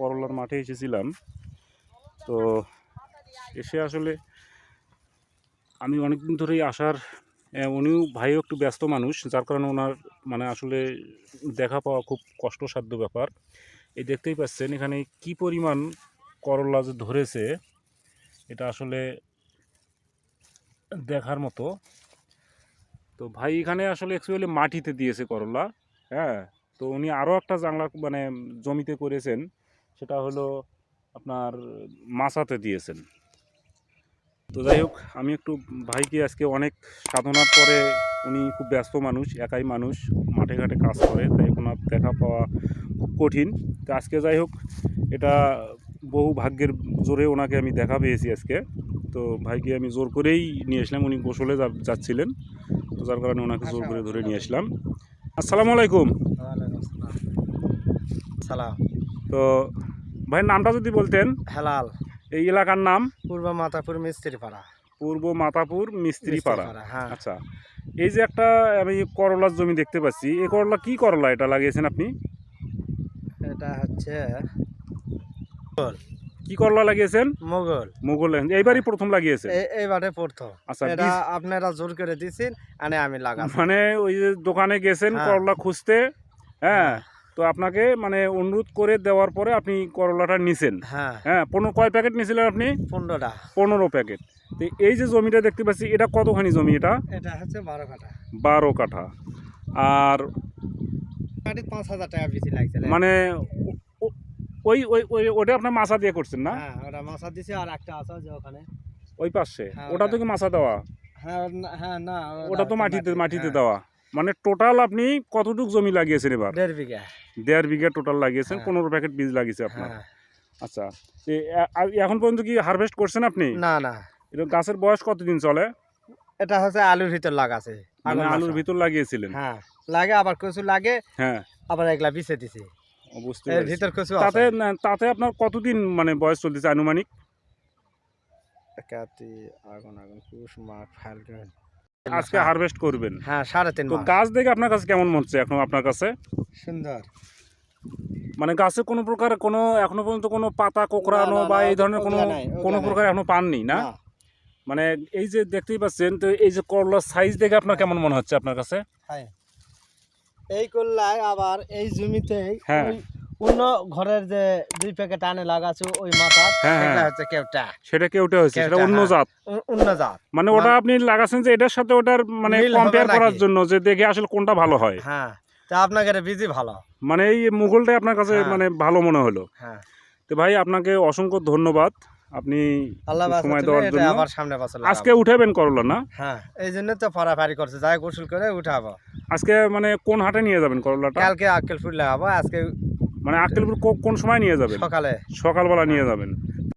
করলার মাঠে এসেছিলাম। তো এসে আসলে আমি অনেকদিন ধরেই আসার উনিও ভাইও একটু ব্যস্ত মানুষ, যার কারণে ওনার মানে আসলে দেখা পাওয়া খুব কষ্টসাধ্য ব্যাপার। এই দেখতেই পাচ্ছেন এখানে কি পরিমাণ করলা যে ধরেছে, এটা আসলে দেখার মতো। তো ভাই এখানে আসলে অ্যাকচুয়ালি মাটিতে দিয়েছে করলা হ্যাঁ। তো উনি আরও একটা জাংলা মানে জমিতে করেছেন। সেটা হলো আপনার মাচাতে দিয়েছেন। তো যাই হোক আমি একটু ভাইকে আজকে অনেক সাধনার পরে উনি খুব ব্যস্ত মানুষ একাই মানুষ মাঠে ঘাটে কাজ করে তাই ওনার দেখা পাওয়া খুব কঠিন। তো আজকে যাই হোক এটা বহু ভাগ্যের জোরে ওনাকে আমি দেখা পেয়েছি আজকে। তো ভাইকে আমি জোর করেই নিয়ে আসলাম উনি গোসলে যা- যাচ্ছিলেন। তো যার কারণে ওনাকে জোর করে ধরে নিয়ে আসলাম। আসসালামু আলাইকুম। সালাম। তো ভাইয়ের নামটা যদি বলতেন। হেলাল। এই এলাকার নাম? পূর্ব মাতাপুর মিস্ত্রি পাড়া পূর্ব মাতাপুর মিস্ত্রিপাড়া। হ্যাঁ। আচ্ছা। এই যে একটা আমি করলার জমি দেখতে পাচ্ছি এই করলা কি করলা এটা লাগিয়েছেন আপনি? এটা হচ্ছে কি করলা লাগিয়েছেন? মোগল। মোগল এইবারই প্রথম লাগিয়েছে এইবারে প্রথম। আচ্ছা এটা আপনারা জোর করে দিছেন আনে আমি লাগাম মানে ওই যে দোকানে গেছেন হ্যাঁ। করলা খুঁজতে হ্যাঁ। তো আপনাকে মানে অনুরোধ করে দেওয়ার পরে আপনি করলাটা নিছেন। হ্যাঁ। হ্যাঁ পনেরো কয় প্যাকেট নিয়েছিলেন আপনি? পনেরোটা। পনেরো প্যাকেট। তো এই যে জমিটা দেখতে পাচ্ছি এটা কতখানি জমি এটা? এটা হচ্ছে বারো কাঠা। বারো কাঠা। আর পাঁচ হাজার টাকা বেশি লাগছে মানে ওই ওই ওই ওটা আপনার মাছা দিয়ে করছেন না? হ্যাঁ ওটা মশা দিছে আর একটা আছে যে ওখানে। ওই পাশে? হ্যাঁ, ওটা তো কি মাছা দেওয়া? হ্যাঁ হ্যাঁ না ওটা তো মাটিতে মাটিতে হ্যাঁ, দেওয়া। মানে টোটাল আপনি কতটুকু জমি লাগিয়েছেন এবার? দেড় বিঘা। দেড় বিঘা টোটাল লাগিয়েছেন হ্যাঁ। পনেরো প্যাকেট বীজ লাগিয়েছে আপনার। হ্যাঁ। আচ্ছা এখন পর্যন্ত কি হারভেস্ট করছেন আপনি? না না। এটা গাছের বয়স কতদিন চলে? এটা হচ্ছে আলুর ভিতর লাগাছে মানে আলুর ভিতর লাগিয়েছিলেন? হ্যাঁ লাগে আবার কিছু লাগে হ্যাঁ। আবার এগুলা বিছে দিছে। বুঝতে ভিতর কচু তাতে তাতে আপনার কতদিন মানে বয়স চলতেছে আনুমানিক? কাতি আগুন আগুন পুষ মাঘ ফাল্গুন। আজকে হ্যাঁ। হারভেস্ট করবেন। হ্যাঁ সাড়ে তিন তো গাছ দেখে আপনার কাছে কেমন মনে হচ্ছে এখন আপনার কাছে? সুন্দর। মানে গাছে কোনো প্রকার কোনো এখনও পর্যন্ত কোনো পাতা কোকড়ানো বা এই ধরনের কোনো নাই, কোনো প্রকার এখনও পাননি না? না, মানে এই যে দেখতেই পাচ্ছেন তো এই যে করলার সাইজ দেখে আপনার কেমন মনে হচ্ছে আপনার কাছে? হ্যাঁ। এই করলায় আবার এই জমিতে হ্যাঁ। অন্য ঘরের যে দুই প্যাকেট আনে লাগাছো ওই মাথা হ্যাঁ, সেটা হ্যাঁ। হচ্ছে কেউটা। সেটা কেউটা সেটা অন্য হ্যাঁ। জাত। অন্য জাত। মানে ওটা আপনি লাগাচ্ছেন যে এটার সাথে ওটার মানে কম্পেয়ার করার জন্য যে দেখে আসলে কোনটা ভালো হয়। হ্যাঁ তা আপনাকে বিজি ভালো। মানে এই মুঘলটাই আপনার কাছে। মানে ভালো মনে হলো। হ্যাঁ। তো ভাই আপনাকে অসংখ্য ধন্যবাদ। আপনি সময় দেওয়ার জন্য। আবার সামনে বছর আজকে উঠাবেন করলা না? হ্যাঁ এই জন্য তো পারাপারি করছে। যাই গোসল করে উঠাবো। আজকে মানে কোন হাটে নিয়ে যাবেন করলাটা? কালকে আক্কেল ফুল লাগাবো। আজকে মানে আক্কেলপুর কোন সময় নিয়ে যাবেন? সকালে। সকালবেলা নিয়ে যাবেন।